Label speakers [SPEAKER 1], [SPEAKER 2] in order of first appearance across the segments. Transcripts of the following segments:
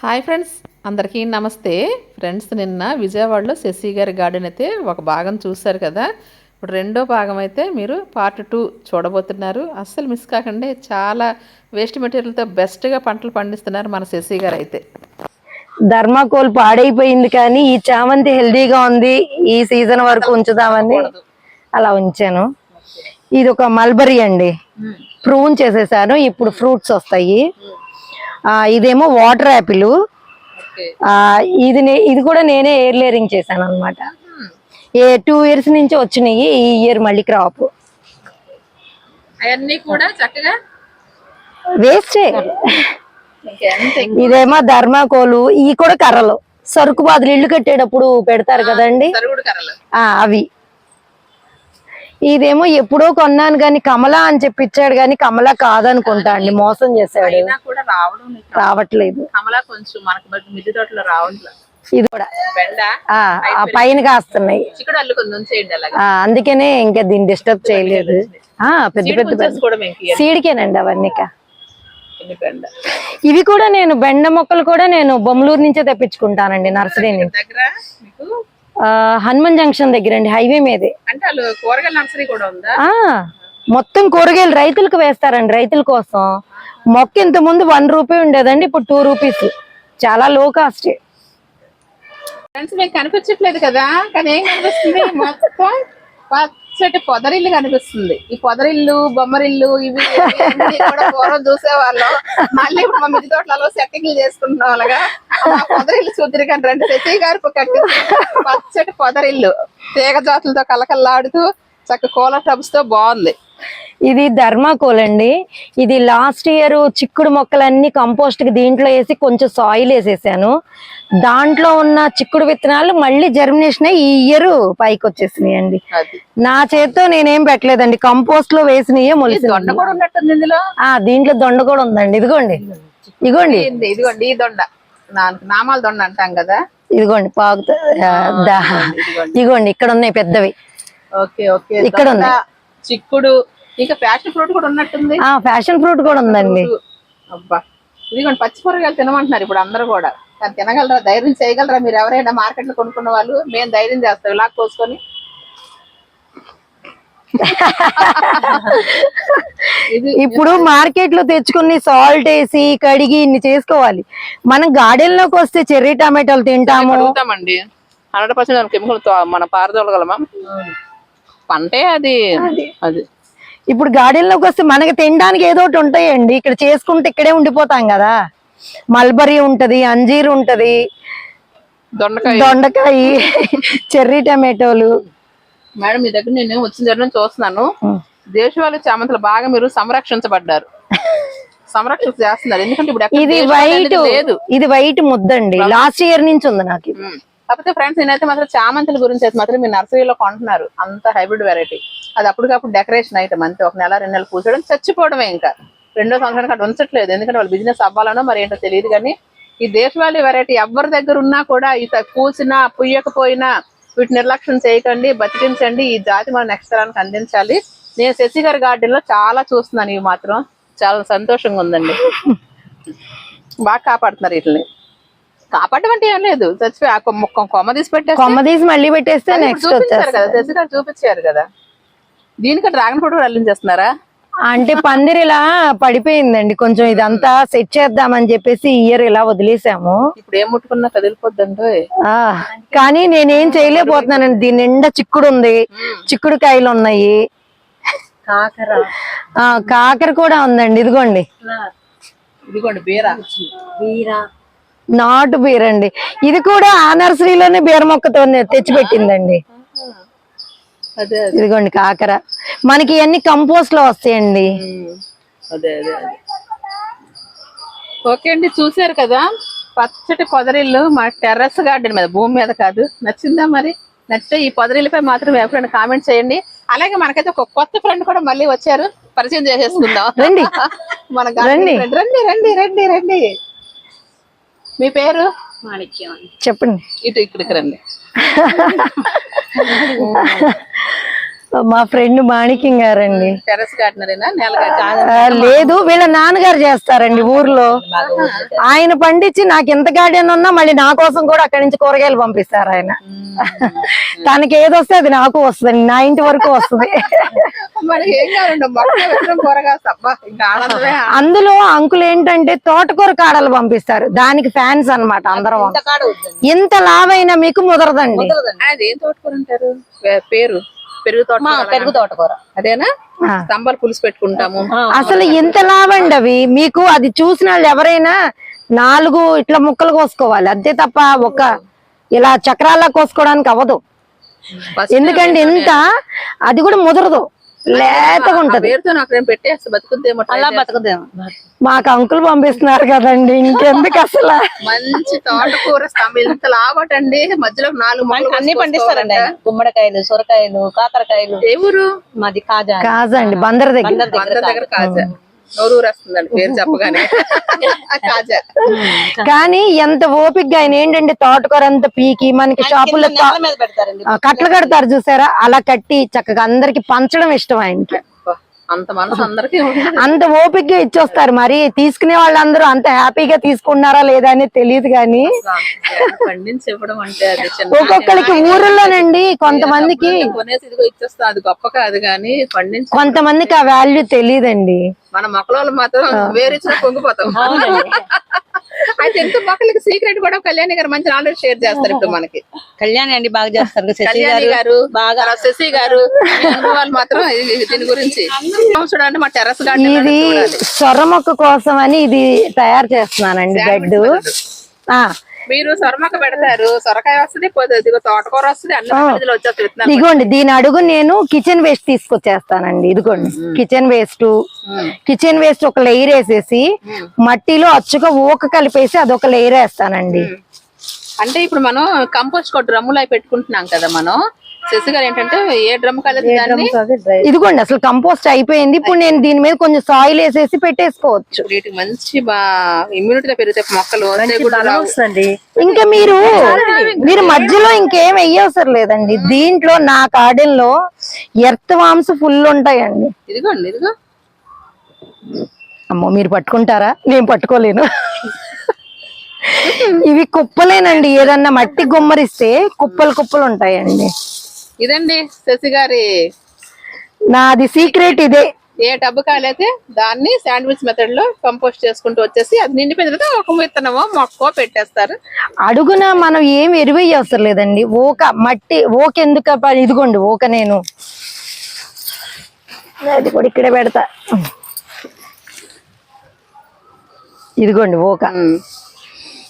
[SPEAKER 1] Hi friends అందరికీ నమస్తే. Friends నిన్న విజయవాడలో శశి గారి గార్డెన్ అయితే ఒక భాగం చూశారు కదా. ఇప్పుడు రెండో భాగం అయితే మీరు పార్ట్ టూ చూడబోతున్నారు. అస్సలు మిస్ కాకండి చాలా వేస్ట్ మెటీరియల్తో బెస్ట్గా పంటలు పండిస్తున్నారు మన శశి గారు అయితే.
[SPEAKER 2] ధర్మాకోల్ పాడైపోయింది కానీ ఈ చామంతి హెల్దీగా ఉంది. ఈ సీజన్ వరకు ఉంచుదామని అలా ఉంచాను. ఇది ఒక మల్బరీ అండి. ప్రూన్ చేసేసాను. ఇప్పుడు ఫ్రూట్స్ వస్తాయి. ఇదేమో వాటర్ యాపిల్. ఇది ఇది కూడా నేనే ఎయిర్ లేరింగ్ చేశాను అనమాట ఏ టూ ఇయర్స్ నుంచి వచ్చినాయి ఈ ఇయర్ మళ్ళీ క్రాప్
[SPEAKER 1] అవన్నీ కూడా చక్కగా?
[SPEAKER 2] వేస్టే ఇదేమో ధర్మాకోలు ఇవి కూడా కర్రలు. సరుకు బాదులు ఇల్లు కట్టేటప్పుడు పెడతారు కదండి? అవి. ఇదేమో ఎప్పుడో కొన్నాను గాని కమలా అని చెప్పి ఇచ్చాడు గాని కమలా కాదనుకుంటా అండి మోసం చేశాడు. రావట్లేదు.
[SPEAKER 1] కమలా కొంచెం మనకు మిద్దె తోటలో రావట్లేదు
[SPEAKER 2] ఇది కూడా. ఆ పైన కాస్తున్నాయి. అందుకనే ఇంకా దీన్ని డిస్టర్బ్ చేయలేదు. ఆ పెద్ద పెద్ద సీడికేనండి అవన్నీ ఇవి కూడా నేను బెండ మొక్కలు కూడా నేను బొమ్మలూరు నుంచే తెప్పించుకుంటానండి నర్సరీ నుంచి.
[SPEAKER 1] దగ్గర
[SPEAKER 2] హనుమాన్ జంక్షన్ దగ్గర అండి హైవే మీదే. మొత్తం కూరగాయలు రైతులకు వేస్తారండి రైతుల కోసం. మొక్క ఇంత ముందు వన్ రూపీ ఉండేదండి ఇప్పుడు టూ రూపీస్. చాలా లో కాస్ట్
[SPEAKER 1] కనిపించట్లేదు కదా? కానీ ఏం కనిపిస్తుంది? మొత్తం పచ్చటి పొదరిల్లు కనిపిస్తుంది. ఈ పొదరిల్లు బొమ్మరిల్లు ఇవి కూడా పూర్వం చూసేవాళ్ళం. మళ్ళీ ఇప్పుడు మా మిద్ది తోటలలో సెట్టింగ్లు చేసుకుంటున్నాం అలాగా ఆ పొదరిల్లు చూద్దరు కానీ రెండు శశి గారు కట్టి పచ్చటి పొదరిల్లు. తీగ జాతులతో కలకల్లాడుతూ చక్క కూలర్ టబ్స్తో బాగుంది.
[SPEAKER 2] ఇది ధర్మాకోల్ అండి. ఇది లాస్ట్ ఇయర్ చిక్కుడు మొక్కలన్నీ కంపోస్ట్కి దీంట్లో వేసి కొంచెం సాయిల్ వేసేసాను. దాంట్లో ఉన్న చిక్కుడు విత్తనాలు మళ్ళీ జర్మినేషన్ అయ్యి ఈ ఇయర్ పైకి వచ్చేసినాయి అండి నా చేత్తో నేనేం పెట్టలేదండి. కంపోస్ట్లో వేసినయే
[SPEAKER 1] ఇందులో?
[SPEAKER 2] ఆ దీంట్లో దొండ కూడా ఉందండి. ఇదిగోండి. ఇదిగోండి.
[SPEAKER 1] ఇది- ఇదిగోండి ఈ దొండ. నామాల దొండ అంటాం కదా?
[SPEAKER 2] ఇదిగోండి పాకు ఇదిగోండి ఇక్కడ ఉన్నాయి పెద్దవి.
[SPEAKER 1] Okay okay.
[SPEAKER 2] ఇక్కడ ఉంది.
[SPEAKER 1] చిక్కుడు. ఇంకా ప్యాషన్ ఫ్రూట్ కూడా ఉన్నట్టుంది?
[SPEAKER 2] ఆ ఫ్యాషన్ ఫ్రూట్ కూడా ఉందండి.
[SPEAKER 1] అబ్బా. ఇదిగోండి పచ్చి కూరగాయలు తినమంటున్నారు ఇప్పుడు అందరూ కూడా. కానీ తినగలరా? ధైర్యం చేయగలరా మీరు? ఎవరైనా మార్కెట్లో కొనుక్కున్న వాళ్ళు మేము ధైర్యం చేస్తాం. ఇలా కోసుకొని. ఇది
[SPEAKER 2] ఇప్పుడు మార్కెట్లో తెచ్చుకుని సాల్ట్ వేసి కడిగి ఇన్ని చేసుకోవాలి. మనం గార్డెన్లోకి వస్తే చెర్రీ టమాటాలు తింటాము.
[SPEAKER 1] అడుగుతామండి హండ్రెడ్ పర్సెంట్ కెమికల్ మన పారదోలగలమా? పంటే అది అది.
[SPEAKER 2] ఇప్పుడు గార్డెన్లోకి వస్తే మనకి తినడానికి ఏదో ఒకటి ఉంటాయండి. ఇక్కడ చేసుకుంటే ఇక్కడే ఉండిపోతాం కదా. మల్బరీ ఉంటది అంజీర్ ఉంటది
[SPEAKER 1] దొండకాయ.
[SPEAKER 2] దొండకాయ చెర్రీ టమాటోలు.
[SPEAKER 1] మేడం మీ దగ్గర నేను వచ్చిన దగ్గర చూస్తున్నాను. దేశవాళీ చామంతులు బాగా మీరు సంరక్షించబడ్డారు. సంరక్షణ చేస్తున్నారు. ఎందుకంటే ఇప్పుడు
[SPEAKER 2] ఇది వైట్.
[SPEAKER 1] లేదు.
[SPEAKER 2] ఇది వైట్ ముద్దండి. లాస్ట్ ఇయర్ నుంచి ఉంది నాకు.
[SPEAKER 1] కాకపోతే ఫ్రెండ్స్ నేనైతే మాత్రం చామంతుల గురించి అయితే మాత్రం మీరు నర్సరీలో కొంటున్నారు. అంత హైబ్రిడ్ వెరైటీ అది అప్పటికప్పుడు డెకరేషన్ అయితే అంతే. ఒక నెల రెండు నెలలు పూసడం చచ్చిపోవడమే ఇంకా. రెండో సంవత్సరానికి అటు ఉంచట్లేదు. ఎందుకంటే వాళ్ళు బిజినెస్ అవ్వాలనో మరి ఏంటో తెలియదు కానీ ఈ దేశవాళీ వెరైటీ ఎవరి దగ్గర ఉన్నా కూడా ఈ పూసినా పుయ్యకపోయినా వీటి నిర్లక్ష్యం చేయకండి బతికించండి. ఈ జాతి మన నెక్స్ట్ తరానికి అందించాలి. నేను శశి గారి గార్డెన్లో చాలా చూస్తున్నాను. ఇవి మాత్రం చాలా సంతోషంగా ఉందండి. బాగా కాపాడుతున్నారు వీటిని. కాపాడడం అంటే ఏం లేదు. చచ్చిపోయి ఆ కొమ్మ కొమ్మ- తీసి పెట్టేస్తే
[SPEAKER 2] కొమ్మ తీసి మళ్ళీ పెట్టేస్తే నెక్స్ట్
[SPEAKER 1] చూపించారు కదా
[SPEAKER 2] వచ్చేస్తుంది
[SPEAKER 1] శశి గారు చూపించారు కదా. దీనికి డ్రాగన్ ఫ్రూట్ కూడా అల్లించేస్తున్నారా
[SPEAKER 2] అంటే పందిరి ఇలా పడిపోయిందండి. కొంచెం ఇదంతా సెట్ చేద్దామని చెప్పేసి ఇయర్ ఇలా వదిలేసాము.
[SPEAKER 1] ఇప్పుడు ఏం ముట్టుకున్నా కదిలిపోద్దంటే
[SPEAKER 2] ఆ కానీ నేనేం చేయలేకపోతున్నానండి. దీని నిండా చిక్కుడు ఉంది చిక్కుడు కాయలు ఉన్నాయి
[SPEAKER 1] కాకర.
[SPEAKER 2] ఆ కాకర కూడా ఉందండి. ఇదిగోండి.
[SPEAKER 1] ఇదిగోండి బీర.
[SPEAKER 3] వీరా
[SPEAKER 2] నాటు బీర అండి. ఇది కూడా ఆ నర్సరీలోనే బీర మొక్కతో తెచ్చి పెట్టిందండి
[SPEAKER 1] అదే అదే.
[SPEAKER 2] ఇదిగోండి కాకర. మనకి ఇవన్నీ కంపోస్ట్లో వస్తాయండి.
[SPEAKER 1] అదే అదే ఓకే అండి చూసారు కదా? పచ్చటి పొదరిల్లు మా టెర్రస్ గార్డెన్ మీద భూమి మీద కాదు. నచ్చిందా మరి? నచ్చితే ఈ పొదరిల్లుపై మాత్రం ఎవరైనా కామెంట్ చేయండి. అలాగే మనకైతే ఒక కొత్త ఫ్రెండ్ కూడా మళ్ళీ వచ్చారు. పరిచయం చేసేసుకుందాం.
[SPEAKER 2] రండి.
[SPEAKER 1] మన.
[SPEAKER 2] రండి
[SPEAKER 1] రండి రండి రండి. మీ పేరు?
[SPEAKER 3] మాణిక్యం అండి
[SPEAKER 2] చెప్పండి.
[SPEAKER 1] ఇటు ఇక్కడికి రండి.
[SPEAKER 2] మా ఫ్రెండ్ మాణిక్యం గారండి.
[SPEAKER 1] టెరస్
[SPEAKER 2] ఆ, లేదు వీళ్ళ నాన్నగారు చేస్తారండి ఊర్లో. ఆయన పండించి నాకు ఎంత గార్డెన్ ఉన్నా మళ్ళీ నా కోసం కూడా అక్కడి నుంచి కూరగాయలు పంపిస్తారు ఆయన. తనకి ఏది వస్తే అది నాకు వస్తుంది నా ఇంటి వరకు వస్తుంది.
[SPEAKER 1] మనకి ఏం ఇంకా ఆనందమే.
[SPEAKER 2] అందులో అంకులు ఏంటంటే తోటకూర కాడలు పంపిస్తారు. దానికి ఫ్యాన్స్ అన్నమాట అందరం.
[SPEAKER 3] కాడ వద్దండి.
[SPEAKER 2] ఇంత లాభైనా మీకు ముదరదండి.
[SPEAKER 1] అది ఏం తోటకూర అంటారు? పే- పేరు. పెరుగు తోట
[SPEAKER 3] పెరుగు తోటకూర.
[SPEAKER 1] అదేనా?
[SPEAKER 2] ఆ.
[SPEAKER 1] స్తంభాలు పులుసు పెట్టుకుంటాము.
[SPEAKER 2] అసలు ఎంత లాభండి అవి. మీకు అది చూసిన వాళ్ళు ఎవరైనా నాలుగు ఇట్లా ముక్కలు కోసుకోవాలి. అంతే తప్ప ఒక ఇలా చక్రాల్లా కోసుకోవడానికి అవ్వదు. ఎందుకంటే ఎంత అది కూడా ముదరదు. లేతగా ఉంటది.
[SPEAKER 3] అలా. బతుకుదేమో
[SPEAKER 2] మాకు అంకులు పంపిస్తున్నారు కదండి ఇంకెందుకు అసలు?
[SPEAKER 1] మంచి తోటకూర స్తంభం ఇంత లావటండి మధ్యలో నాలుగు
[SPEAKER 3] అన్ని పండిస్తారండి. గుమ్మడికాయలు సొరకాయలు కాకరకాయలు.
[SPEAKER 1] ఏ ఊరు?
[SPEAKER 3] మాది కాజా
[SPEAKER 2] కాజండి బందర్ దగ్గర.
[SPEAKER 3] బందర్ దగ్గర
[SPEAKER 1] దగ్గర కాజా. నోరు వస్తుందండి పేరు చెప్పగానే. ఆ కాజా
[SPEAKER 2] కానీ ఎంత ఓపిక ఆయన ఏంటంటే తోటకూర అంత పీకి మనకి షాపుల్లో కట్టలు కడతారు చూసారా? అలా కట్టి చక్కగా అందరికి పంచడం ఇష్టం ఆయనకి.
[SPEAKER 1] అంత మనసు అందరికీ
[SPEAKER 2] అంత ఓపికగా ఇచ్చొస్తారు. మరి తీసుకునే వాళ్ళందరూ అంత హ్యాపీగా తీసుకున్నారా లేదా అనేది తెలియదు కానీ.
[SPEAKER 1] పండించి ఇవ్వడం అంటే
[SPEAKER 2] ఒక్కొక్కరికి ఊర్లోనండి కొంతమందికి
[SPEAKER 1] కొనేసి ఇదిగో ఇచ్చేస్తా అది గొప్ప కాదు కానీ పండించి
[SPEAKER 2] కొంతమందికి ఆ వాల్యూ తెలియదండి.
[SPEAKER 1] మన మొక్కల మాత్రం వేరిచ్చిన పొంగిపోతాం. అయితే ఎంత మొక్కలకి సీక్రెట్ కూడా కళ్యాణి గారు మంచి నాలెడ్జ్ షేర్ చేస్తారు ఇప్పుడు మనకి.
[SPEAKER 3] కళ్యాణి అండి బాగా చేస్తారు. శశి
[SPEAKER 1] కళ్యాణి
[SPEAKER 3] గారు
[SPEAKER 1] గారు
[SPEAKER 3] బాగా
[SPEAKER 1] శశి గారు అనుభవాలు మాత్రం దీని గురించి. చూడండి మా టెరస్ గార్డెన్
[SPEAKER 2] ఇది సొర్ర మొక్క కోసం అని ఇది తయారు చేస్తున్నానండి బెడ్ ఆ
[SPEAKER 1] మీరు సొరమక్క పెడతారు. సొరకాయ వస్తుంది తోటకూర వస్తుంది అన్ని
[SPEAKER 2] ఇదిగోండి దీని అడుగు నేను కిచెన్ వేస్ట్ తీసుకొచ్చేస్తానండి. ఇదిగోండి కిచెన్ వేస్ట్ కిచెన్ వేస్ట్ ఒక లేయర్ వేసేసి మట్టిలో అచ్చుగా ఊక కలిపేసి అదొక లేయర్ వేస్తానండి.
[SPEAKER 1] అంటే ఇప్పుడు మనం కంపోస్ట్ కొట్టు డ్రమ్ములు అవి పెట్టుకుంటున్నాం కదా మనం. శశి గారు ఏంటంటే ఏ డ్రమ్
[SPEAKER 2] ఇదిగోండి అసలు కంపోస్ట్ అయిపోయింది. ఇప్పుడు నేను దీని మీద కొంచెం సాయిల్ వేసేసి పెట్టేసుకోవచ్చు.
[SPEAKER 1] వీటికి మంచి బా ఇమ్యూనిటీ పెరుగుతాయి మొక్కలు.
[SPEAKER 2] ఇంకా మీరు మీరు మధ్యలో ఇంకేం వెయ్యవసరం లేదండి. దీంట్లో నా గార్డెన్లో ఎర్త్ వామ్స్ ఫుల్ ఉంటాయండి.
[SPEAKER 1] ఇదిగోండి ఇదిగో.
[SPEAKER 2] అమ్మో మీరు పట్టుకుంటారా? నేను పట్టుకోలేను. ఇవి కుప్పలేనండి. ఏదన్నా మట్టి గుమ్మరిస్తే కుప్పలు కుప్పలు ఉంటాయండి.
[SPEAKER 1] ఇదండి శశి గారి
[SPEAKER 2] నాది సీక్రెట్ ఇదే.
[SPEAKER 1] ఏ టబ్బు కాలైతే దాన్ని శాండ్విచ్ మెథడ్లో కంపోస్ట్ చేసుకుంటూ వచ్చేసి అది నిండిపోయిన తర్వాత ఒక విత్తనమో మొక్కో పెట్టేస్తారు.
[SPEAKER 2] అడుగున మనం ఏం ఎరువయ్య అవసరం లేదండి. ఓక మట్టి ఓక ఎందుకు ఇదిగోండి ఓక నేను. అది కూడా ఇక్కడే పెడతా. ఇదిగోండి ఓక.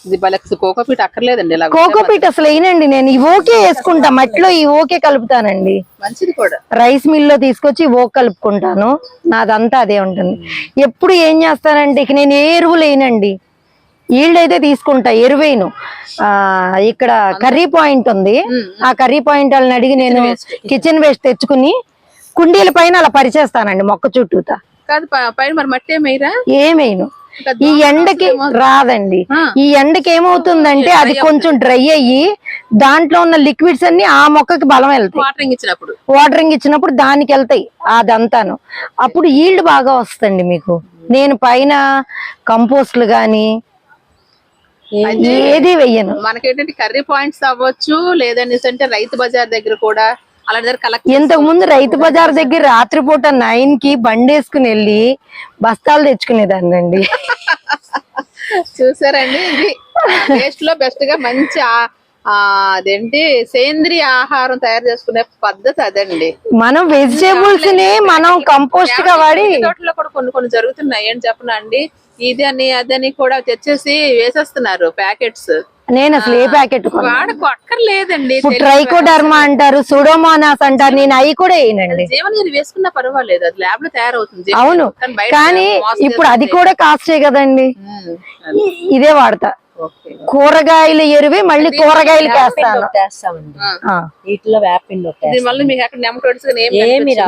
[SPEAKER 1] ఇది బలక్స్ కోకోపీట్ అక్కర్లేదండి ఇలా
[SPEAKER 2] కోకోపీట్ అసలు వేయనండి నేను ఈ ఓకే వేసుకుంటా మట్టిలో ఈ ఓకే కలుపుతానండి.
[SPEAKER 1] మంచిది కూడా.
[SPEAKER 2] రైస్ మిల్లో తీసుకొచ్చి ఓ కలుపుకుంటాను నాదంతా అదే ఉంటుంది. ఎప్పుడు ఏం చేస్తానంటే ఇక నేను ఏ ఎరువులు వేయనండి ఈల్డ్ అయితే తీసుకుంటా ఎరువేను. ఆ ఇక్కడ కర్రీ పాయింట్ ఉంది. ఆ కర్రీ పాయింట్ వాళ్ళని అడిగి నేను కిచెన్ వేస్ట్ తెచ్చుకుని కుండీల పైన అలా పరిచేస్తానండి మొక్క చుట్టూతా.
[SPEAKER 1] కాదు పైన మరి మట్టి ఏమైరా
[SPEAKER 2] ఏమేను ఈ ఎండకి రాదండి. ఈ ఎండకి ఏమవుతుందంటే అది కొంచెం డ్రై అయ్యి దాంట్లో ఉన్న లిక్విడ్స్ అన్ని ఆ మొక్కకి బలం వెళ్తాయి.
[SPEAKER 1] వాటరింగ్ ఇచ్చినప్పుడు.
[SPEAKER 2] వాటరింగ్ ఇచ్చినప్పుడు దానికి వెళ్తాయి అదంతాను. అప్పుడు ఈల్డ్ బాగా వస్తుంది మీకు. నేను పైన కంపోస్ట్లు గాని ఏది వెయ్యను.
[SPEAKER 1] మనకేంటంటే కర్రీ పాయింట్స్ అవ్వచ్చు లేదనేసి అంటే రైతు బజార్ దగ్గర కూడా దగ్గర కలెక్ట్
[SPEAKER 2] ఇంతకు ముందు రైతు బజార్ దగ్గర రాత్రిపూట నైన్కి బండి వేసుకుని వెళ్ళి బస్తాలు తెచ్చుకునేదాన్నండి.
[SPEAKER 1] చూసారండి ఇది? టేస్ట్లో బెస్ట్గా మంచి అదేంటి? సేంద్రియ ఆహారం తయారు చేసుకునే పద్ధతి అదండి.
[SPEAKER 2] మనం వెజిటేబుల్స్ని మనం కంపోస్ట్గా వాడి
[SPEAKER 1] తోటలో కూడా కొన్ని కొన్ని జరుగుతున్నాయి ఏంటి చెప్పనా అండి ఇది అని అదని కూడా తెచ్చేసి వేసేస్తున్నారు ప్యాకెట్స్.
[SPEAKER 2] నేను అసలు ఏ ప్యాకెట్
[SPEAKER 1] వాడకు అక్కర్లేదండి
[SPEAKER 2] ట్రైకోడర్మా అంటారు సుడోమోనాస్ అంటారు నేను అవి కూడా వేయనండి.
[SPEAKER 1] జీవనీరు వేసుకున్నా పర్వాలేదు అది ల్యాబ్లో తయారవుతుంది.
[SPEAKER 2] అవును.
[SPEAKER 1] కానీ
[SPEAKER 2] ఇప్పుడు అది కూడా కాస్టే కదండి. ఇదే వాడతా. కూరగాయల ఎరువే మళ్ళీ ఆ.
[SPEAKER 3] వీటిలో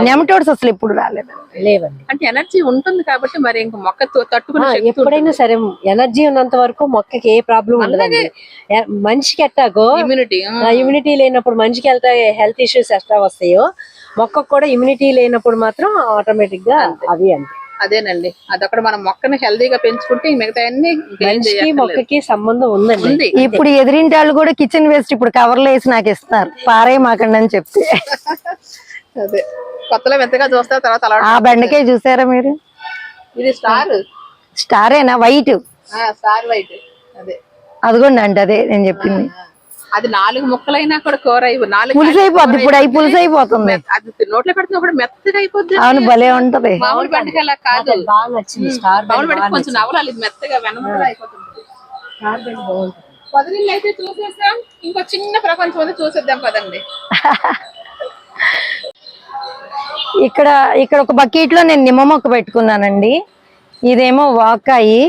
[SPEAKER 1] నెమటోడ్స్
[SPEAKER 2] అసలు ఇప్పుడు రాలేదు.
[SPEAKER 3] లేవండి.
[SPEAKER 1] అంటే ఎనర్జీ ఉంటుంది కాబట్టి మరి ఇంక మొక్క తో- తట్టుకునే
[SPEAKER 3] ఎప్పుడైనా సరే ఎనర్జీ ఉన్నంత వరకు మొక్కకి ఏ ప్రాబ్లం ఉండదండి. ఎ- మనిషికి ఎట్టాగో
[SPEAKER 1] ఇమ్యూనిటీ
[SPEAKER 3] ఇమ్యూనిటీ లేనప్పుడు మనిషికి ఎంత హెల్త్ ఇష్యూస్ ఎట్లా వస్తాయో మొక్కకు కూడా ఇమ్యూనిటీ లేనప్పుడు మాత్రం ఆటోమేటిక్గా అవి అంతే
[SPEAKER 1] అదేనండి. అదొక్కడ మనం మొక్కను హెల్దీగా పెంచుకుంటే మిగతా అన్ని
[SPEAKER 3] మనిషికి మొక్కకి సంబంధం ఉందండి.
[SPEAKER 1] ఉంది.
[SPEAKER 2] ఇప్పుడు ఎదిరింటి వాళ్ళు కూడా కిచెన్ వేస్ట్ ఇప్పుడు కవర్లో వేసి నాకు ఇస్తున్నారు పారే మాకండి అని చెప్తే.
[SPEAKER 1] అదే. కొత్తలో ఎంతగా చూస్తారు తర్వాత
[SPEAKER 2] ఆ బెండకాయ చూసారా మీరు?
[SPEAKER 1] ఇది స్టార్.
[SPEAKER 2] స్టారేనా? వైట్.
[SPEAKER 1] Star white. అదే.
[SPEAKER 2] అదిగోండి అంటే అదే నేను చెప్పింది.
[SPEAKER 1] అది నాలుగు ముక్కలైనా కూడా కూర నాలుగు
[SPEAKER 2] పులుసు అయిపోద్ది ఇప్పుడు అయి పులుసు అయిపోతుంది.
[SPEAKER 1] అది నోట్లో పెడుతున్నప్పుడు మెత్తగా అయిపోద్ది
[SPEAKER 2] అవును భలే ఉంటది.
[SPEAKER 1] మామూలు అలా కాదు. మామూలు బెండకాయ కొంచెం నవలాలి మెత్తగా వెనముద్దలా అయిపోతుంది. పదినిళ్ళు అయితే చూసేసాం ఇంకో చిన్న ప్రపంచం చూసేద్దాం పదండి.
[SPEAKER 2] ఇక్కడ ఇక్కడ ఒక బకెట్లో నేను నిమ్మ మొక్క పెట్టుకున్నానండి. ఇదేమో వాకాయి.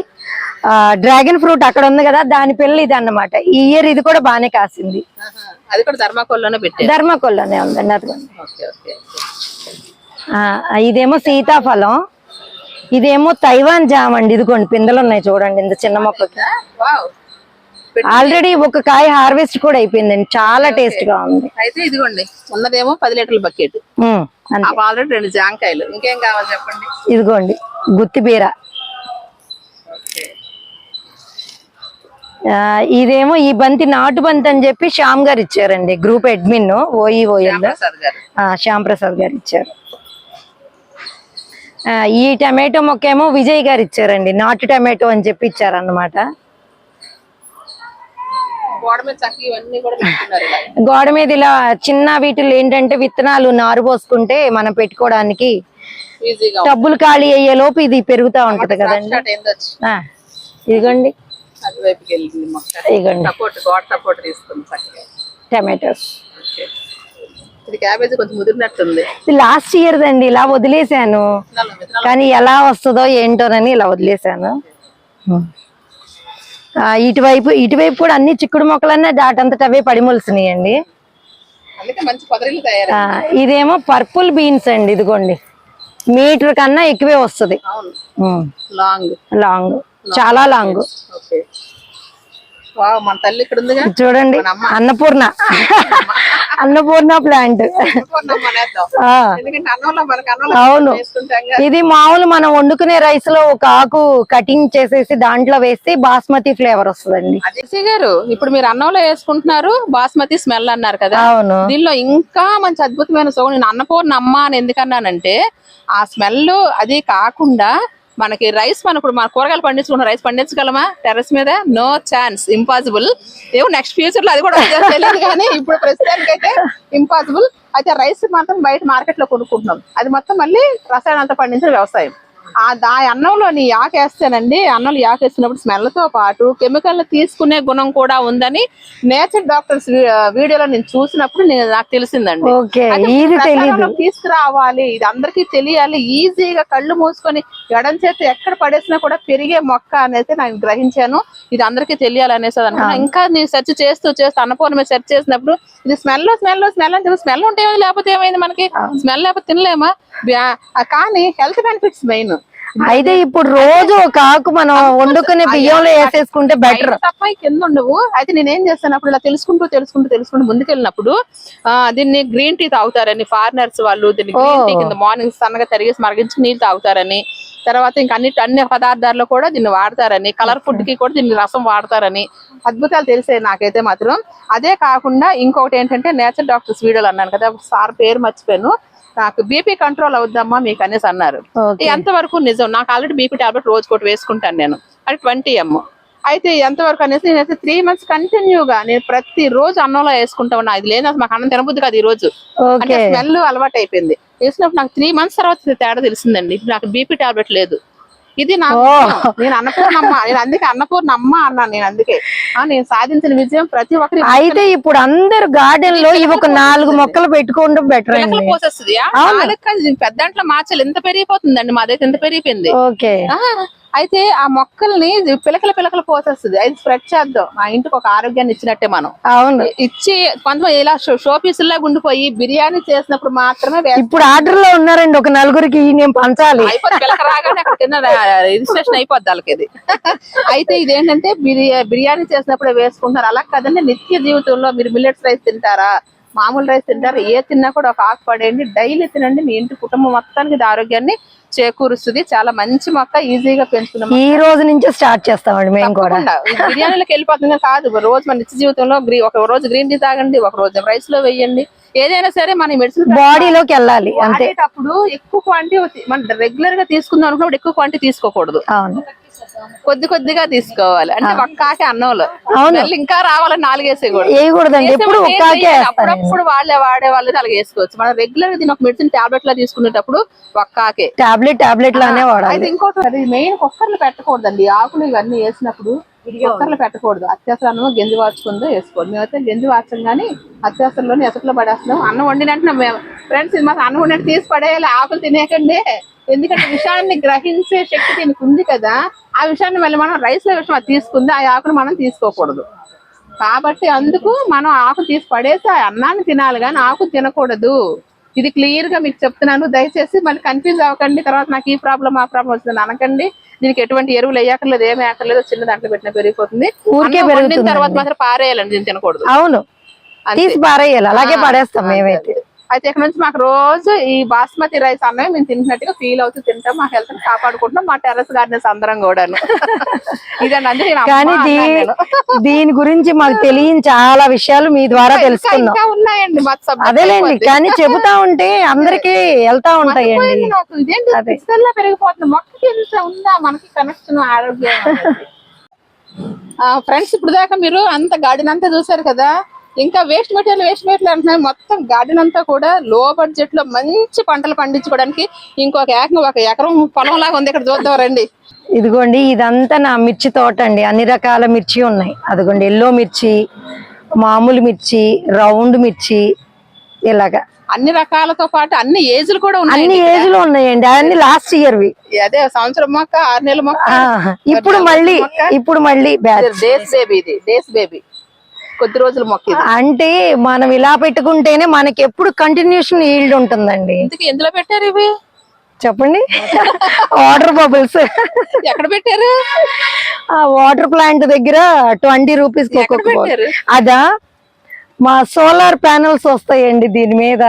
[SPEAKER 2] డ్రాగన్ ఫ్రూట్ అక్కడ ఉంది కదా దాని పిల్ల ఇది అన్నమాట ఈ ఇయర్ ఇది కూడా బాగానే కాసింది.
[SPEAKER 1] అది కూడా ధర్మాకోల్లోనే పెట్టారు.
[SPEAKER 2] ధర్మకొల్లోనే ఉందండి ఆ, ఇదేమో సీతాఫలం. ఇదేమో తైవాన్ జామ్ అండి ఇదిగోండి పిందెలు ఉన్నాయి చూడండి ఇంత చిన్న మొక్కకి. ఆల్రెడీ ఒక కాయ హార్వెస్ట్ కూడా అయిపోయిందండి చాలా టేస్ట్గా ఉంది.
[SPEAKER 1] అయితే ఇదిగోండి ఉన్నదేమో పది లీటర్ల బకెట్. ఆల్రెడీ రెండు జాంకాయలు ఇంకేం కావాలి చెప్పండి?
[SPEAKER 2] ఇదిగోండి గుత్తి బీర
[SPEAKER 1] ఓకే
[SPEAKER 2] ఆ, ఇదేమో ఈ బంతి నాటు బంతి అని చెప్పి శ్యామ్ గారు ఇచ్చారండి group admin OE OL
[SPEAKER 1] Prasad garu.
[SPEAKER 2] Shyam Prasad గారు ఇచ్చారు. ఈ టమాటో మొక్క ఏమో విజయ్ గారు ఇచ్చారండి నాటు టమాటో అని చెప్పి ఇచ్చారన్నమాట.
[SPEAKER 1] గోడ మీద ఇలా.
[SPEAKER 2] గోడ మీద ఇలా చిన్న వీటిలో ఏంటంటే విత్తనాలు నారు పోసుకుంటే మనం పెట్టుకోవడానికి డబ్బులు ఖాళీ అయ్యే లోపు ఇది పెరుగుతా ఉంటది కదండి. ఇదిగోండి.
[SPEAKER 1] అటువైపుకి వెళ్ళింది మొక్క
[SPEAKER 2] ఇదిగోండి
[SPEAKER 1] సపోర్ట్ గోడ సపోర్ట్ తీసుకుంది చక్కగా
[SPEAKER 2] టమాటోస్.
[SPEAKER 1] ఓకే. ఇది క్యాబేజీ కొంచెం ముదిరినట్టుంది.
[SPEAKER 2] ఇది లాస్ట్ ఇయర్ దండి ఇలా వదిలేసాను కానీ ఎలా వస్తుందో ఏంటోనని ఇలా వదిలేసాను ఇటువైపు ఇటువైపు కూడా అన్ని చిక్కుడు మొక్కలన్నీ దాటంతట అవే ఆ, ఇదేమో పర్పుల్ బీన్స్ అండి ఇదిగోండి. మీటర్ కన్నా ఎక్కువే వస్తుంది.
[SPEAKER 1] లాంగ్.
[SPEAKER 2] లాంగ్. చాలా లాంగ్
[SPEAKER 1] మన తల్లి ఇక్కడ ఉందిగా?
[SPEAKER 2] చూడండి అన్నపూర్ణ. అన్నపూర్ణ ప్లాంట్ అవును. ఇది మామూలు మనం వండుకునే రైస్లో ఒక ఆకు కటింగ్ చేసేసి దాంట్లో వేస్తే బాస్మతి ఫ్లేవర్ వస్తుందండి.
[SPEAKER 1] సి గారు ఇప్పుడు మీరు అన్నంలో వేసుకుంటున్నారు బాస్మతి స్మెల్ అన్నారు కదా.
[SPEAKER 2] అవును.
[SPEAKER 1] దీనిలో ఇంకా మంచి అద్భుతమైన సుగం నేను అన్నపూర్ణ అమ్మ అని ఎందుకన్నానంటే ఆ స్మెల్ అది కాకుండా మనకి రైస్ మనం ఇప్పుడు మన కూరగాయలు పండించుకున్న రైస్ పండించగలమా? టెర్రస్ మీద? నో ఛాన్స్ ఇంపాసిబుల్ ఏమో నెక్స్ట్ ఫ్యూచర్లో అది కూడా తెలియదు కానీ ఇప్పుడు ప్రస్తుతానికి అయితే ఇంపాసిబుల్ అయితే రైస్ మాత్రం బయట మార్కెట్లో కొనుక్కుంటున్నాం. అది మొత్తం మళ్ళీ రసాయనాలతో పండించిన వ్యవసాయం. ఆ అన్నంలోని యాక్ వేస్తేనండి అన్నంలో యాక్ వేస్తున్నప్పుడు స్మెల్తో పాటు కెమికల్ తీసుకునే గుణం కూడా ఉందని నేచర్ డాక్టర్స్ వీడియోలో నేను చూసినప్పుడు నేను నాకు తెలిసిందండి. తీసుకురావాలి. ఇది అందరికీ తెలియాలి. ఈజీగా కళ్ళు మూసుకొని ఎడం చేతి ఎక్కడ పడేసినా కూడా పెరిగే మొక్క అనేది నేను గ్రహించాను. ఇది అందరికీ తెలియాలి అనేసి ఇంకా నేను సెర్చ్ చేస్తూ చేస్తూ అన్నపూర్ణ సెర్చ్ చేసినప్పుడు ఇది స్మెల్ స్మెల్ స్మెల్ అని చెప్పి స్మెల్ ఉంటే లేకపోతే ఏమైంది మనకి? స్మెల్ లేకపోతే తినలేమా? కానీ హెల్త్ బెనిఫిట్స్ మెయిన్.
[SPEAKER 2] అయితే ఇప్పుడు రోజు ఒక ఆకు మనం వండుకునే బియ్యంలో వేసేసుకుంటే బెటర్
[SPEAKER 1] తప్ప కింద ఉండవు. అయితే నేను ఏం చేస్తాను అప్పుడు ఇలా తెలుసుకుంటూ తెలుసుకుంటూ తెలుసుకుంటూ ముందుకెళ్ళినప్పుడు ఆ దీన్ని గ్రీన్ టీ తాగుతారని ఫారినర్స్ వాళ్ళు దీన్ని గ్రీన్ టీ కింద మార్నింగ్ సన్నగా తరిగేసి మరిగించి నీళ్ళు తాగుతారని తర్వాత ఇంకా అన్ని అన్ని పదార్థాల్లో కూడా దీన్ని వాడతారని కలర్ ఫుడ్కి కూడా దీన్ని రసం వాడతారని అద్భుతాలు తెలిసాయి నాకైతే మాత్రం. అదే కాకుండా ఇంకొకటి ఏంటంటే నేచర్ డాక్టర్స్ వీడియోలు అన్నాను కదా సార్ పేరు మర్చిపోయాను. నాకు బీపీ కంట్రోల్ అవుద్దమ్మా మీకు అనేసి అన్నారు ఎంతవరకు నిజం? నాకు ఆల్రెడీ బీపీ టాబ్లెట్ రోజు ఒకటి వేసుకుంటాను నేను. అది ట్వంటీ ఎమ్ అయితే ఎంతవరకు అనేసి నేనైతే త్రీ మంత్స్ కంటిన్యూగా నేను ప్రతి రోజు అన్నంలో వేసుకుంటా ఉన్నా. ఇది లేదు అసలు మాకు అన్నం తినబుద్ది కాదు ఈ రోజు. అంటే స్మెల్ అలవాటు అయిపోయింది వేసినప్పుడు నాకు త్రీ మంత్స్ తర్వాత తేడా తెలిసిందండి. నాకు బీపీ టాబ్లెట్ లేదు. ఇది నాకు. నేను అన్నపూర్ణమ్మ. నేను అందుకే అన్నపూర్ణమ్మ అన్నాను నేను అందుకే. ఆ, నేను సాధించిన విజయం ప్రతి ఒక్కరి
[SPEAKER 2] అయితే ఇప్పుడు అందరు గార్డెన్లో ఇవి ఒక నాలుగు మొక్కలు పెట్టుకోవడం బెటర్
[SPEAKER 1] పోసేస్తుంది పెద్ద దాంట్లో మార్చాలి. ఎంత పెరిగిపోతుందండి మాదైతే ఎంత పెరిగిపోయింది?
[SPEAKER 2] ఓకే.
[SPEAKER 1] అయితే ఆ మొక్కల్ని పిలకల పిలకలు పోసేస్తుంది అది స్ప్రెడ్ చేద్దాం. మా ఇంటికి ఒక ఆరోగ్యాన్ని ఇచ్చినట్టే మనం.
[SPEAKER 2] అవును.
[SPEAKER 1] ఇచ్చి కొంతమంది ఇలా షో పీసుల్లా ఉండిపోయి బిర్యానీ చేసినప్పుడు మాత్రమే.
[SPEAKER 2] ఇప్పుడు ఆర్డర్లో ఉన్నారండి ఒక నలుగురికి నేను పంచాలి.
[SPEAKER 1] రిజిస్ట్రేషన్ అయిపోద్ది వాళ్ళకి ఇది. అయితే ఇదేంటంటే బిర్యా బిర్యానీ చేసినప్పుడే వేసుకుంటారు అలా కదండి నిత్య జీవితంలో మీరు మిల్లెట్స్ రైస్ తింటారా మామూలు రైస్ తింటారా ఏ తిన్నా కూడా ఒక ఆకు పడేయండి డైలీ తినండి మీ ఇంటి కుటుంబం మొత్తానికి ఆరోగ్యాన్ని చేకూరుస్తుంది. చాలా మంచి మొక్క ఈజీగా పెంచుకున్నాం
[SPEAKER 2] ఈ రోజు నుంచే స్టార్ట్ చేస్తామండి మేము కూడా.
[SPEAKER 1] బిర్యానీలకు వెళ్ళిపోతుంది కాదు. రోజు మన నిత్య జీవితంలో ఒక రోజు గ్రీన్ టీ తాగండి ఒక రోజు రైస్లో వేయండి. ఏదైనా సరే మన మెడిసిన్
[SPEAKER 2] బాడీలోకి వెళ్ళాలి అంతే.
[SPEAKER 1] వాడేటప్పుడు ఎక్కువ క్వాంటిటీ మన రెగ్యులర్గా తీసుకుందాం అనుకున్నప్పుడు ఎక్కువ క్వాంటిటీ తీసుకోకూడదు.
[SPEAKER 2] అవును.
[SPEAKER 1] కొద్ది కొద్దిగా తీసుకోవాలి. అంటే ఒక్కాకే అన్నంలో.
[SPEAKER 2] అవును.
[SPEAKER 1] ఇంకా రావాలని నాలుగేసేయకూడదు
[SPEAKER 2] వేయకూడదండి. ఎప్పుడు ఒక్కాకే.
[SPEAKER 1] అప్పుడప్పుడు వాళ్ళే వాడే వాళ్ళు అలాగే వేసుకోవచ్చు. మనం రెగ్యులర్ దీని ఒక మెడిసిన్ టాబ్లెట్ లా తీసుకునేటప్పుడు ఒక్కాకే
[SPEAKER 2] టాబ్లెట్ టాబ్లెట్ లానే వాడాలి.
[SPEAKER 1] ఇంకోటి మెయిన్ కుక్కర్లు పెట్టకూడదండి. ఆకులు ఇవన్నీ వేసినప్పుడు కుక్కర్లు పెట్టకూడదు. అత్యవసర అన్నం గెంజి వాచుకుందో వేసుకోండి మేమైతే గెంజి వాచం కానీ అత్యవసరంలోని ఎసట్లో పడేస్తున్నాం. అన్నం వండినట్టు మేము. ఫ్రెండ్స్ ఇది మాకు అన్నం వండినట్టు తీసి పడేయాలి. ఆకులు తినేకండి ఎందుకంటే విషయాన్ని గ్రహించే శక్తి దీనికి ఉంది కదా. ఆ విషయాన్ని మళ్ళీ మనం రైస్లో విషయం అది తీసుకుంది. ఆ ఆకును మనం తీసుకోకూడదు. కాబట్టి అందుకు మనం ఆకు తీసి పడేసి ఆ అన్నాన్ని తినాలి కానీ ఆకు తినకూడదు. ఇది క్లియర్గా మీకు చెప్తున్నాను. దయచేసి మళ్ళీ కన్ఫ్యూజ్ అవ్వకండి. తర్వాత నాకు ఈ ప్రాబ్లం ఆ ప్రాబ్లం వస్తుంది అనకండి. దీనికి ఎటువంటి ఎరువులు వేయక్కర్లేదు ఏమి వేయక్కర్లేదు. చిన్న దాంట్లో పెట్టిన పెరిగిపోతుంది.
[SPEAKER 2] ఊరికే.
[SPEAKER 1] తర్వాత మాత్రం పారేయాలండి దీన్ని తినకూడదు.
[SPEAKER 2] అవును. తీసి పారేయాలి. అలాగే పడేస్తాం మేమైతే.
[SPEAKER 1] అయితే ఇక్కడ నుంచి మాకు రోజు ఈ బాస్మతి రైస్ అన్నమే మేము తింటున్నట్టుగా ఫీల్ అవుతూ తింటాం. మా హెల్త్ కాపాడుకుంటాం మా టెర్రస్ గార్డెన్స్ అందరం కూడాను. ఇదండి
[SPEAKER 2] కానీ. దీని గురించి మాకు తెలియని చాలా విషయాలు మీ ద్వారా తెలుసుకున్నాం.
[SPEAKER 1] ఉన్నాయండి
[SPEAKER 2] అదేలేండి. కానీ చెబుతా ఉంటే అందరికి వెళ్తా ఉంటాయండి.
[SPEAKER 1] పెరిగిపోతుంది. మొక్కకి ఉందా? మనకి కనెక్షన్ ఆరోగ్యం ఫ్రెండ్స్ ఇప్పుడు దాకా మీరు అంత గార్డెన్ అంతా చూసారు కదా? ఇంకా వేస్ట్ మెటీరియల్ వేస్ట్ మెటీరియల్ అంటున్నారు. మొత్తం గార్డెన్ అంతా కూడా లో బడ్జెట్లో మంచి పంటలు పండించుకోవడానికి ఇంకొక ఏకంగా ఒక ఎకరం పొలం లాగా ఉంది. ఇక్కడ చూద్దాం రండి.
[SPEAKER 2] ఇదిగోండి ఇదంతా నా మిర్చి తోట అండి. అన్ని రకాల మిర్చి ఉన్నాయి. అదిగోండి ఎల్లో మిర్చి మామూలు మిర్చి రౌండ్ మిర్చి ఇలాగా.
[SPEAKER 1] అన్ని రకాలతో పాటు అన్ని ఏజ్లు కూడా ఉన్నాయి
[SPEAKER 2] అన్ని ఏజ్లు ఉన్నాయండి. అన్ని లాస్ట్ ఇయర్వి
[SPEAKER 1] అదే సంవత్సరం మొక్క ఆరు నెలల మొక్క
[SPEAKER 2] ఇప్పుడు మళ్ళీ ఇప్పుడు మళ్ళీ
[SPEAKER 1] డేస్ బేబీ ఇది డేస్ బేబీ కొద్ది రోజుల మొక్క.
[SPEAKER 2] అంటే మనం ఇలా పెట్టుకుంటేనే మనకి ఎప్పుడు కంటిన్యూషన్ ఈల్డ్ ఉంటుందండి
[SPEAKER 1] ఎందులో పెట్టారు ఇవి?
[SPEAKER 2] చెప్పండి. వాటర్ బబుల్స్
[SPEAKER 1] ఎక్కడ పెట్టారు?
[SPEAKER 2] ఆ వాటర్ ప్లాంట్ దగ్గర ట్వంటీ రూపీస్? అదా మా సోలార్ ప్యానల్స్ వస్తాయండి దీని మీద.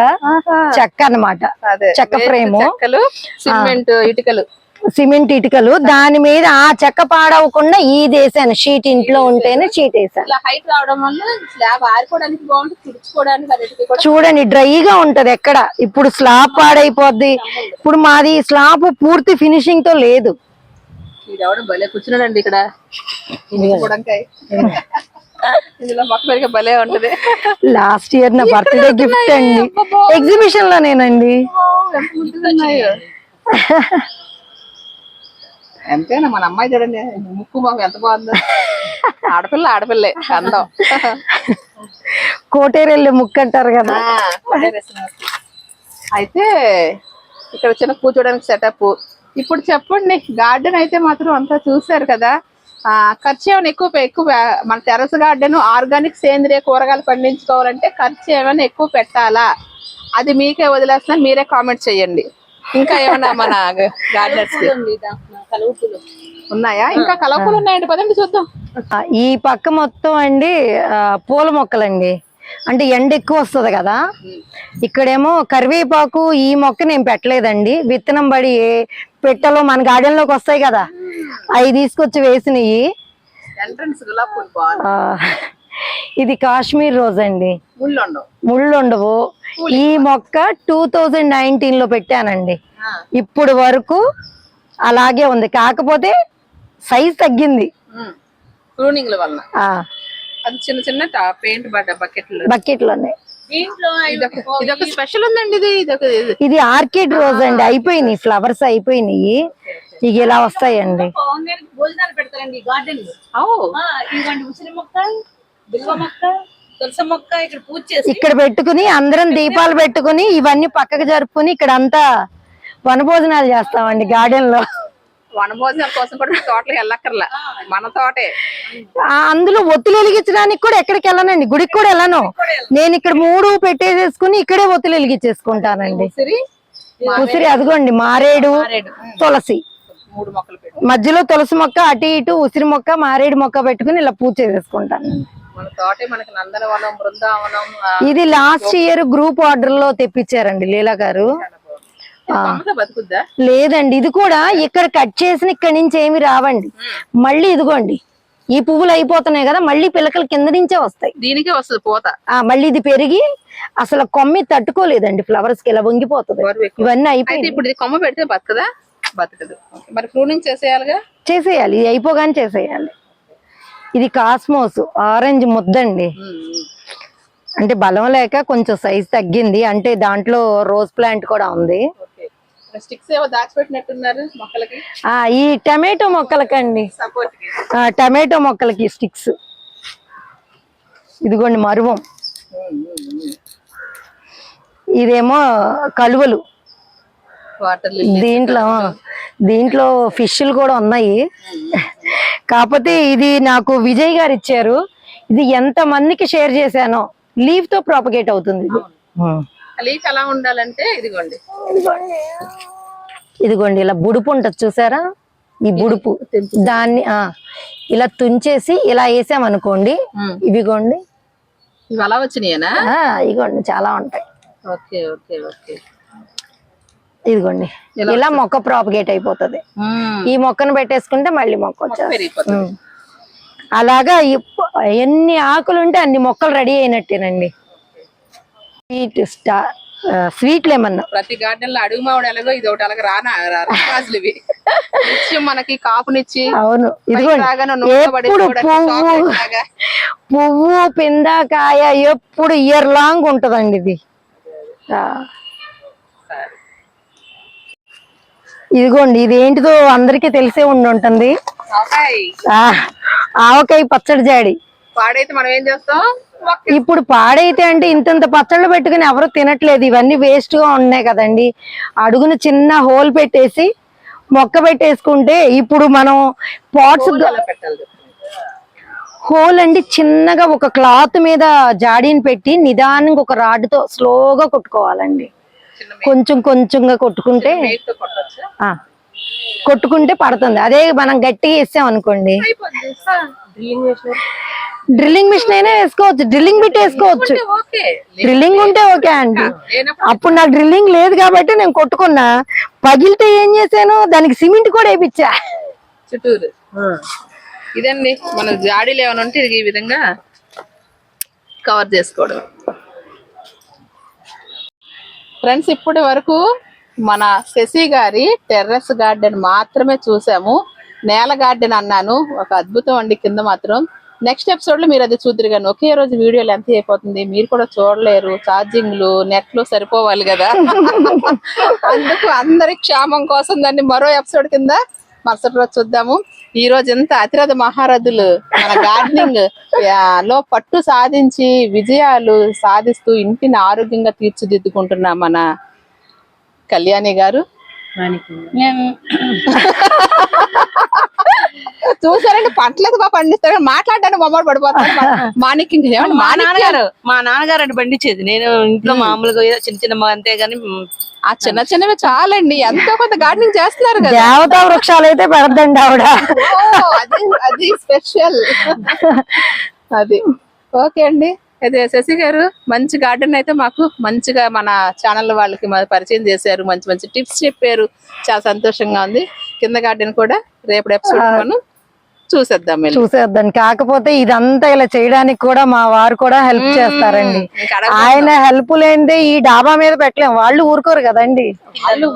[SPEAKER 2] చెక్క అన్నమాట.
[SPEAKER 1] అదే
[SPEAKER 2] చెక్క ఫ్రేమ్
[SPEAKER 1] చెక్కలు సిమెంట్ ఇటుకలు.
[SPEAKER 2] సిమెంట్ ఇటుకలు దాని మీద ఆ చెక్క పాడవకుండా ఈ వేసాను షీట్ ఇంట్లో ఉంటేనే షీట్ వేసాను
[SPEAKER 1] హైట్ రావడం వల్ల స్లాబ్ బాగుంటుంది తుడుచుకోవడానికి
[SPEAKER 2] చూడండి డ్రైగా ఉంటది ఎక్కడ. ఇప్పుడు స్లాబ్ పాడైపోద్ది. ఇప్పుడు మాది స్లాబ్ పూర్తి ఫినిషింగ్తో లేదు.
[SPEAKER 1] కూర్చున్నాడండి ఇక్కడ. భలే ఉంటది.
[SPEAKER 2] లాస్ట్ ఇయర్ నా బర్త్డే గిఫ్ట్ అండి. ఎగ్జిబిషన్ లోనేనండి.
[SPEAKER 1] ఓ, ఎంతైనా మన అమ్మాయి చూడండి ముక్కు మాకు ఎంత బాగుందో. ఆడపిల్ల ఆడపిల్లే అందం.
[SPEAKER 2] కోటేరెల్లి ముక్క అంటారు కదా.
[SPEAKER 1] అయితే ఇక్కడ చిన్న కూర్చోడానికి సెటప్ ఇప్పుడు చెప్పండి గార్డెన్ అయితే మాత్రం అంతా చూసారు కదా. ఖర్చు ఏమైనా ఎక్కువ ఎక్కువ మన టెరస్ గార్డెన్ ఆర్గానిక్ సేంద్రియ కూరగాయలు పండించుకోవాలంటే ఖర్చు ఏమైనా ఎక్కువ పెట్టాలా? అది మీకే వదిలేస్తున్నాను మీరే కామెంట్ చేయండి. ఇంకా ఏమైనా మన గార్డెనర్స్ ఉన్నాయా? ఇంకా కలవకులు ఉన్నాయండి. పదండి చూద్దాం.
[SPEAKER 2] ఈ పక్క మొత్తం అండి పూల మొక్కలండి. అంటే ఎండ ఎక్కువ వస్తుంది కదా. ఇక్కడేమో కరివేపాకు ఈ మొక్క నేను పెట్టలేదండి. విత్తనం పడి పెట్టలో మన గార్డెన్లోకి వస్తాయి కదా. అవి తీసుకొచ్చి వేసినవి
[SPEAKER 1] ఎంట్రన్స్ గులాబ్
[SPEAKER 2] ఇది కాశ్మీర్ రోజ్ అండి.
[SPEAKER 1] ముళ్ళు ఉండవు
[SPEAKER 2] ఈ మొక్క టూ థౌజండ్ నైన్టీన్లో పెట్టానండి.
[SPEAKER 1] ఆ,
[SPEAKER 2] ఇప్పుడు వరకు అలాగే ఉంది. కాకపోతే సైజ్ తగ్గింది.
[SPEAKER 1] ఉమ్. ప్రూనింగ్ల వలన.
[SPEAKER 2] ఆ.
[SPEAKER 1] అది చిన్న చిన్న పెయింట్ పడ్డ బకెట్లు.
[SPEAKER 2] బకెట్లోనే
[SPEAKER 1] దీంట్లో ఇదొక ఇదొక స్పెషల్ ఉందండి ఇది. ఇదొక ఇది.
[SPEAKER 2] ఇది ఆర్కిడ్ రోజ్ అండి. అయిపోయినాయి. ఫ్లవర్స్ అయిపోయినాయి. ఇక ఇలా వస్తాయండి.
[SPEAKER 3] భోజనాలు పెడతారండి గార్డెన్ ఇక్కడ పూజ చేసి
[SPEAKER 2] ఇక్కడ పెట్టుకుని అందరం దీపాలు పెట్టుకుని ఇవన్నీ పక్కకు జరుపుకుని ఇక్కడ అంతా వనభోజనాలు చేస్తామండి గార్డెన్లో
[SPEAKER 1] వనభోజనం కోసం కూడా మీ తోటలకు వెళ్ళక్కర్లా. మన తోటే.
[SPEAKER 2] అందులో ఒత్తులు వెలిగించడానికి కూడా ఎక్కడికి వెళ్ళనండి. గుడికి కూడా వెళ్ళను. నేను ఇక్కడ మూడు పెట్టేసేసుకుని ఇక్కడే ఒత్తులు వెలిగించేసుకుంటానండి.
[SPEAKER 1] ఉసిరి
[SPEAKER 2] ఉసిరి అదిగోండి మారేడు తులసి.
[SPEAKER 1] మూడు మొక్కలు పెట్టి.
[SPEAKER 2] మధ్యలో తులసి మొక్క అటు ఇటు ఉసిరి మొక్క మారేడు మొక్క పెట్టుకుని ఇలా పూజ చేసేసుకుంటాను. ఇది లాస్ట్ ఇయర్ గ్రూప్ ఆర్డర్లో తెప్పించారండి లీలా గారు. లేదండి ఇది కూడా ఇక్కడ కట్ చేసిన ఇక్కడి నుంచి ఏమి రావండి. మళ్ళీ ఇదిగోండి ఈ పువ్వులు అయిపోతున్నాయి కదా మళ్ళీ పిలకలు కింద నుంచే వస్తాయి.
[SPEAKER 1] దీనికే వస్తుంది పోత.
[SPEAKER 2] ఆ మళ్ళీ ఇది పెరిగి అసలు కొమ్మి తట్టుకోలేదండి ఫ్లవర్స్కి ఇలా వంగిపోతుంది. ఇవన్నీ
[SPEAKER 1] అయితే
[SPEAKER 2] అయిపోయి
[SPEAKER 1] ఇప్పుడు కొమ్మ పెడితే బతకదా? బతకదు. మరి ప్రూనింగ్ చేసేయాలిగా?
[SPEAKER 2] చేసేయాలి ఇది అయిపోగానే చేసేయాలి. ఇది కాస్మోస్ ఆరెంజ్ ముద్దండి. అంటే బలం లేక కొంచెం సైజ్ తగ్గింది. అంటే దాంట్లో రోజ్ ప్లాంట్ కూడా ఉంది. ఈ టమాటో మొక్కలకండి. టమాటో మొక్కలకి స్టిక్స్ ఇదిగోండి మరువం. ఇదేమో కలువలు. దీంట్లో దీంట్లో ఫిష్లు కూడా ఉన్నాయి. కాకపోతే ఇది నాకు విజయ్ గారు ఇచ్చారు. ఇది ఎంత మందికి షేర్ చేశానో లీవ్తో ప్రాపగేట్ అవుతుంది ఇది.
[SPEAKER 1] లీఫ్ ఎలా ఉండాలంటే ఇదిగోండి.
[SPEAKER 2] ఇదిగోండి ఇలా బుడుపు ఉంటుంది చూసారా? ఈ బుడుపు. దాన్ని ఆ ఇలా తుంచేసి ఇలా వేసామనుకోండి. ఇవిగోండి.
[SPEAKER 1] ఇవి అలా వచ్చినాయేనా?
[SPEAKER 2] ఆ ఇదిగోండి చాలా ఉంటాయి.
[SPEAKER 1] Okay okay okay.
[SPEAKER 2] ఇదిగోండి. ఇలా మొక్క ప్రాపగేట్ అయిపోతుంది. ఈ మొక్కను పెట్టేసుకుంటే మళ్ళీ మొక్క వచ్చేస్తుంది. అలాగా ఎన్ని ఆకులు ఉంటే అన్ని మొక్కలు రెడీ అయినట్టేనండి. స్వీట్ స్టా స్వీట్ లెమన్.
[SPEAKER 1] ప్రతి గార్డెన్లో అడుగు మామిడి ఎలాగో ఇది ఒకటి అలాగ రానా రాజులు ఇవి. మనకి కాపునిచ్చి
[SPEAKER 2] అవును. ఎప్పుడు పువ్వు. పువ్వు పింద కాయ ఎప్పుడు ఇయర్ లాంగ్ ఉంటదండి ఇది. ఆ. ఇదిగోండి ఇది ఏంటిదో అందరికీ తెలిసే ఉండి ఉంటుంది.
[SPEAKER 1] ఆవకాయ.
[SPEAKER 2] పచ్చడి జాడి.
[SPEAKER 1] పాడైతే మనం ఏం చేస్తాం?
[SPEAKER 2] ఇప్పుడు పాడైతే అంటే ఇంతంత పచ్చళ్ళు పెట్టుకుని ఎవరు తినట్లేదు. ఇవన్నీ వేస్ట్గా ఉన్నాయి కదండి. అడుగున చిన్న హోల్ పెట్టేసి మొక్క పెట్టేసుకుంటే ఇప్పుడు మనం పాట్స్ హోల్ అండి చిన్నగా ఒక క్లాత్ మీద జాడీని పెట్టి నిదానంగా ఒక రాడ్తో స్లోగా కొట్టుకోవాలండి. కొంచెం కొంచెంగా కొట్టుకుంటే
[SPEAKER 1] మేకుతో కొట్టొచ్చా?
[SPEAKER 2] ఆ, కొట్టుకుంటే పడుతుంది. అదే మనం గట్టిగా వేసాం అనుకోండి.
[SPEAKER 3] డ్రిల్లింగ్
[SPEAKER 2] మిషన్ అయినా వేసుకోవచ్చు. డ్రిల్లింగ్ బిట్ వేసుకోవచ్చు.
[SPEAKER 1] ఓకే.
[SPEAKER 2] డ్రిల్లింగ్ ఉంటే ఓకే అండి. అప్పుడు నాకు డ్రిల్లింగ్ లేదు కాబట్టి నేను కొట్టుకున్నా. పగిలితే ఏం చేశాను? దానికి సిమెంట్ కూడా వేయించా
[SPEAKER 1] చుట్టూరు. ఇదండి. మన జాడీలు ఏమైనా ఉంటే ఇది ఈ విధంగా కవర్ చేసుకోవడం. ఫ్రెండ్స్ ఇప్పటి వరకు మన శశి గారి టెర్రస్ గార్డెన్ మాత్రమే చూసాము. నేల గార్డెన్ అన్నాను. ఒక అద్భుతం అండి కింద మాత్రం. నెక్స్ట్ ఎపిసోడ్లో మీరు అది చూద్దరు కానీ ఒకే రోజు వీడియో లెంత్ అయిపోతుంది. మీరు కూడా చూడలేరు. ఛార్జింగ్లు నెట్లు సరిపోవాలి కదా. అందుకు అందరి క్షేమం కోసం దాన్ని మరో ఎపిసోడ్ కింద మరుసటి రోజు చూద్దాము. ఈ రోజు ఎంత అతిరథ మహారథులు మన గార్డెనింగ్లో పట్టు సాధించి విజయాలు సాధిస్తూ ఇంటిని ఆరోగ్యంగా తీర్చిదిద్దుకుంటున్న మన కళ్యాణి గారు. చూసారండి పంటలేదు బాగా పండిస్తారు. మాట్లాడడానికి మమ్మల్ని పడిపోతారు. మాణిక్యం
[SPEAKER 4] మా నాన్నగారు మా నాన్నగారు అంటే పండించేది. నేను ఇంట్లో మామూలుగా చిన్న చిన్న అంతే గాని
[SPEAKER 1] ఆ చిన్న చిన్నవి చాలండి. ఎంతో కొంత గార్డెనింగ్ చేస్తున్నారు కదా.
[SPEAKER 2] దేవతా వృక్షాలు అయితే పెడదండి ఆవిడ.
[SPEAKER 1] అది అది స్పెషల్ అది. ఓకే అండి. అయితే శశి గారు మంచి గార్డెన్ అయితే మాకు మంచిగా మన ఛానల్ వాళ్ళకి పరిచయం చేశారు. మంచి మంచి టిప్స్ చెప్పారు. చాలా సంతోషంగా ఉంది. కింద గార్డెన్ కూడా రేపటి ఎపిసోడ్ మనం చూసేద్దాం.
[SPEAKER 2] చూసేద్దాం. కాకపోతే ఇదంతా ఇలా చేయడానికి కూడా మా వారు కూడా హెల్ప్ చేస్తారండి. ఆయన హెల్ప్ లేనిదే ఈ డాబా మీద పెట్టలేం వాళ్ళు ఊరుకోరు కదండి.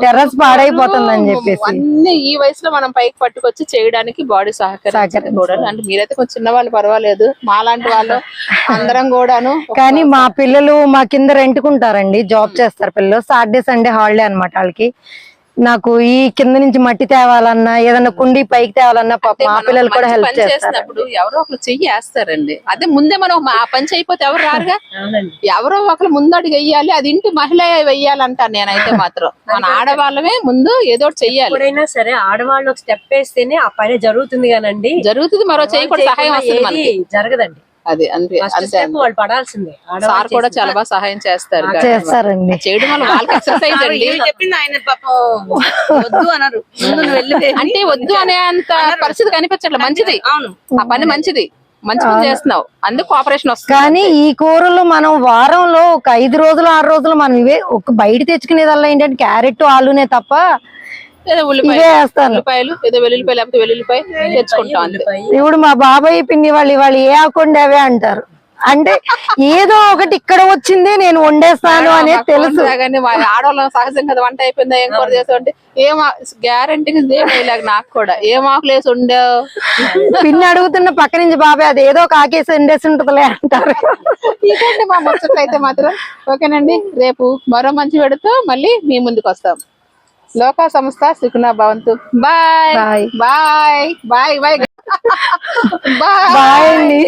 [SPEAKER 2] టెర్రస్ పాడైపోతుందని చెప్పేసి.
[SPEAKER 1] అన్ని ఈ వయసులో మనం పైకి పట్టుకొచ్చి చేయడానికి బాడీ సహకరించాలి కూడా అంటే మీరైతే కొంచెం చిన్న వాళ్ళు పర్వాలేదు. మాలాంటి వాళ్ళు అందరం కూడాను
[SPEAKER 2] కానీ మా పిల్లలు మా కింద రెంట్కుంటారండి. జాబ్ చేస్తారు పిల్లలు. సాటర్డే సండే హాలిడే అన్నమాట వాళ్ళకి. నాకు ఈ కింద నుంచి మట్టి తేవాలన్నా ఏదన్నా కుండి పైకి తేవాలన్నా పాప మా పిల్లలు కూడా హెల్ప్
[SPEAKER 1] చేసినప్పుడు ఎవరో ఒకరు చెయ్యి వేస్తారండి. అదే ముందే మనం ఆ పని చేయకపోతే ఎవరు రారుగా? ఎవరో ఒకరు ముందడుగు వెయ్యాలి అది ఇంటి మహిళ వెయ్యాలంటాను నేనైతే మాత్రం. మన ఆడవాళ్ళమే ముందు ఏదో చెయ్యాలి.
[SPEAKER 3] ఎప్పుడైనా సరే ఆడవాళ్ళు ఒక స్టెప్ వేస్తేనే ఆ పని జరుగుతుంది కానండి.
[SPEAKER 1] జరుగుతుంది మరో చెయ్యి కూడా సహాయం వస్తుంది
[SPEAKER 3] జరగదండి.
[SPEAKER 1] అది అంతే అంతే
[SPEAKER 3] వాళ్ళు పడాల్సిందే.
[SPEAKER 1] సార్ కూడా చాలా బాగా సహాయం చేస్తారు
[SPEAKER 2] చేస్తారండి.
[SPEAKER 1] చేయడం వల్ల వాళ్ళకి ఎక్సర్సైజ్ అండి.
[SPEAKER 4] చెప్పింది ఆయన పాపం వద్దు అన్నారు. ముందు నువ్వు వెళ్ళి
[SPEAKER 1] అంటే వద్దు అనే అంత పరిస్థితి కనిపించట్లేదు. మంచిది.
[SPEAKER 4] అవును.
[SPEAKER 1] ఆ పని మంచిది. మంచి పని చేస్తున్నావు. అందుకు కోఆపరేషన్ వస్తుంది.
[SPEAKER 2] కానీ ఈ కూరలు మనం వారంలో ఒక ఐదు రోజులు ఆరు రోజులు మనం ఇవే ఒక బయట తెచ్చుకునేదల్లా ఏంటంటే క్యారెట్ ఆలునే తప్ప
[SPEAKER 1] ఏదో ఉల్లిపాయ.
[SPEAKER 2] వేస్తాను.
[SPEAKER 1] ఉల్లిపాయలు ఏదో వెల్లుల్లిపాయ లేకపోతే వెల్లుల్లిపాయ.
[SPEAKER 2] ఇప్పుడు మా బాబాయ్ పిన్ని వాళ్ళు ఇవాళ ఏ ఆకుండా అవే అంటారు. అంటే ఏదో ఒకటి ఇక్కడ వచ్చింది నేను వండేస్తాను అనేది తెలుసు.
[SPEAKER 1] ఆడవాళ్ళ సహజం కదా వంట అయిపోయిందా ఏం కూర చేసావు అంటే ఏం వేయలేక నాకు కూడా. ఏం ఆకులు వేసి ఉండవు
[SPEAKER 2] పిన్ని అడుగుతున్న పక్క నుంచి బాబాయ్ అది ఏదో కాకేసి వండేసి ఉంటదిలే అంటారు.
[SPEAKER 1] ఇదండి మా ముచ్చట్లు అయితే మాత్రం. ఓకేనండి రేపు మరో మంచి పెడుతూ మళ్ళీ మీ ముందుకు వస్తాం. లోకా సంస్థ సుఖనా భవంతు. Bye. Bye bye bye bye
[SPEAKER 2] bye అండి